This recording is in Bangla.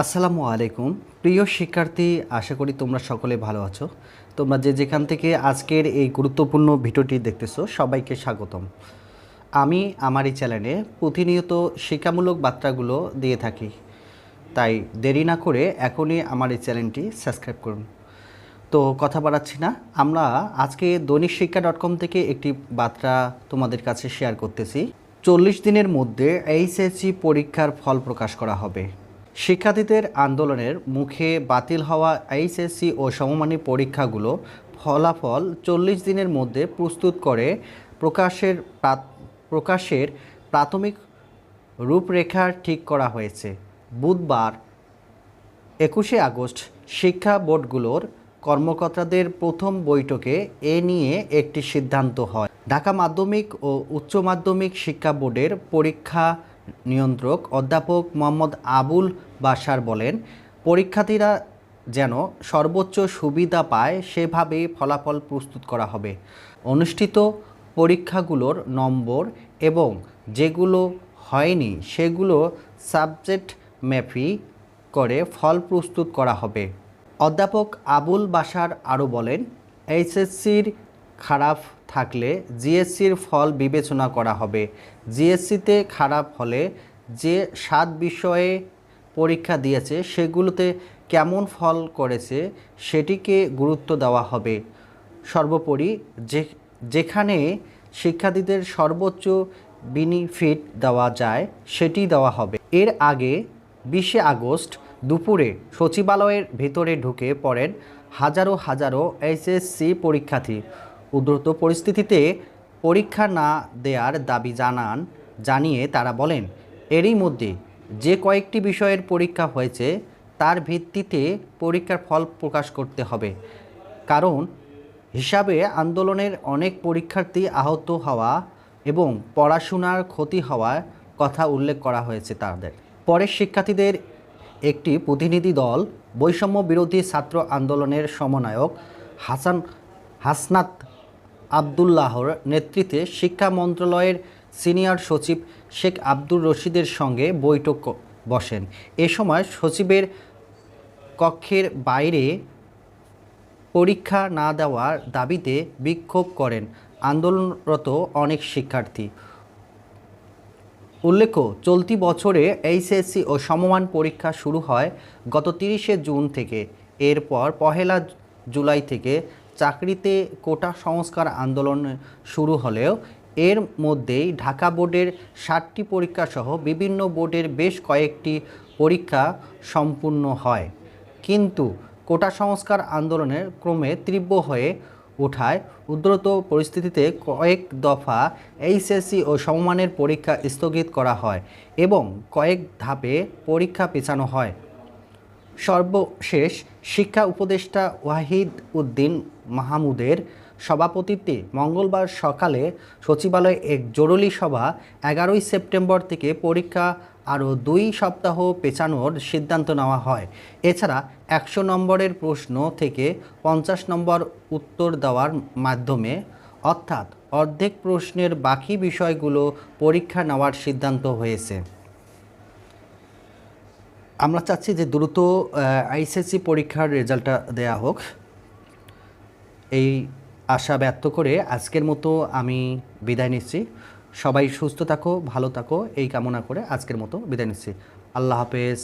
আসসালামু আলাইকুম। প্রিয় শিক্ষার্থী, আশা করি তোমরা সকলে ভালো আছো। তোমরা যে যেখান থেকে আজকের এই গুরুত্বপূর্ণ ভিডিওটি দেখতেছো, সবাইকে স্বাগতম। আমি আমার এই চ্যানেলে প্রতিনিয়ত শিক্ষামূলক বার্তাগুলো দিয়ে থাকি। তাই দেরি না করে এখনই আমার এই চ্যানেলটি সাবস্ক্রাইব করুন। তো কথা বাড়াচ্ছি না, আমরা আজকে দৈনিক শিক্ষা ডট কম থেকে একটি বার্তা তোমাদের কাছে শেয়ার করতেছি। চল্লিশ দিনের মধ্যে এইচএসসি পরীক্ষার ফল প্রকাশ করা হবে। শিক্ষার্থীদের আন্দোলনের মুখে বাতিল হওয়া এইচএসসি ও সমমানী পরীক্ষাগুলো ফলাফল চল্লিশ দিনের মধ্যে প্রস্তুত করে প্রকাশের প্রকাশের প্রাথমিক রূপরেখা ঠিক করা হয়েছে। বুধবার একুশে আগস্ট শিক্ষা বোর্ডগুলোর কর্মকর্তাদের প্রথম বৈঠকে এ নিয়ে একটি সিদ্ধান্ত হয়। ঢাকা মাধ্যমিক ও উচ্চ মাধ্যমিক শিক্ষা বোর্ডের পরীক্ষা নিয়ন্ত্রক অধ্যাপক মোহাম্মদ আবুল বাশার বলেন, পরীক্ষার্থীরা যেন সর্বোচ্চ সুবিধা পায় সেভাবে ফলাফল প্রস্তুত করা হবে। অনুষ্ঠিত পরীক্ষাগুলোর নম্বর এবং যেগুলো হয়নি সেগুলো সাবজেক্ট ম্যাপি করে ফল প্রস্তুত করা হবে। অধ্যাপক আবুল বাশার আরও বলেন, এইচএসসির খারাপ থাকলে জিএসসির ফল বিবেচনা করা হবে। জিএসসিতে খারাপ হলে যে সাত বিষয়ে পরীক্ষা দিয়েছে, সেগুলোতে কেমন ফল করেছে সেটিকে গুরুত্ব দেওয়া হবে। সর্বোপরি যে, যেখানে শিক্ষার্থীদের সর্বোচ্চ বেনিফিট দেওয়া যায়, সেটি দেওয়া হবে। এর আগে বিশে আগস্ট দুপুরে সচিবালয়ের ভেতরে ঢুকে পড়েন হাজারো হাজারো এইচএসসি পরীক্ষার্থী। উদ্রত পরিস্থিতিতে পরীক্ষা না দেওয়ার দাবি জানান, জানিয়ে তারা বলেন, এরই মধ্যে যে কয়েকটি বিষয়ের পরীক্ষা হয়েছে, তার ভিত্তিতে পরীক্ষার ফল প্রকাশ করতে হবে। কারণ হিসাবে আন্দোলনের অনেক পরীক্ষার্থী আহত হওয়া এবং পড়াশোনার ক্ষতি হওয়ার কথা উল্লেখ করা হয়েছে তাদের। পরে শিক্ষার্থীদের একটি প্রতিনিধি দল বৈষম্য বিরোধী ছাত্র আন্দোলনের সমন্বয়ক হাসান হাসনাত আবদুল্লাহর নেতৃত্বে শিক্ষা মন্ত্রণালয়ের সিনিয়র সচিব শেখ আব্দুর রশিদের সঙ্গে বৈঠক বসেন। এ সময় সচিবের কক্ষের বাইরে পরীক্ষা না দেওয়ার দাবিতে বিক্ষোভ করেন আন্দোলনরত অনেক শিক্ষার্থী। উল্লেখ্য, চলতি বছরে এইচএসসি ও সমমান পরীক্ষা শুরু হয় গত তিরিশে জুন থেকে। এরপর পহেলা জুলাই থেকে চাকরিতে কোটা সংস্কার আন্দোলন শুরু হলেও এর মধ্যেই ঢাকা বোর্ডের ষাটটি পরীক্ষাসহ বিভিন্ন বোর্ডের বেশ কয়েকটি পরীক্ষা সম্পূর্ণ হয়। কিন্তু কোটা সংস্কার আন্দোলনের ক্রমে তীব্র হয়ে ওঠায় উদ্রত পরিস্থিতিতে কয়েক দফা এইচএসসি ও সমমানের পরীক্ষা স্থগিত করা হয় এবং কয়েক ধাপে পরীক্ষা পেছানো হয়। সর্বশেষ শিক্ষা উপদেষ্টা ওয়াহিদ উদ্দিন মাহমুদের সভাপতিত্বে মঙ্গলবার সকালে সচিবালয়ে এক জরুরি সভা এগারোই সেপ্টেম্বর থেকে পরীক্ষা আরও দুই সপ্তাহ পেছানোর সিদ্ধান্ত নেওয়া হয়। এছাড়া একশো নম্বরের প্রশ্ন থেকে পঞ্চাশ নম্বর উত্তর দেওয়ার মাধ্যমে, অর্থাৎ অর্ধেক প্রশ্নের বাকি বিষয়গুলো পরীক্ষা নেওয়ার সিদ্ধান্ত হয়েছে। আমরা চাচ্ছি যে দ্রুত আইসিএসসি পরীক্ষার রেজাল্টটা দেয়া হোক। এই আশা ব্যক্ত করে আজকের মতো আমি বিদায় নিচ্ছি। সবাই সুস্থ থাকো, ভালো থাকো, এই কামনা করে আজকের মতো বিদায় নিচ্ছি। আল্লাহ হাফেজ।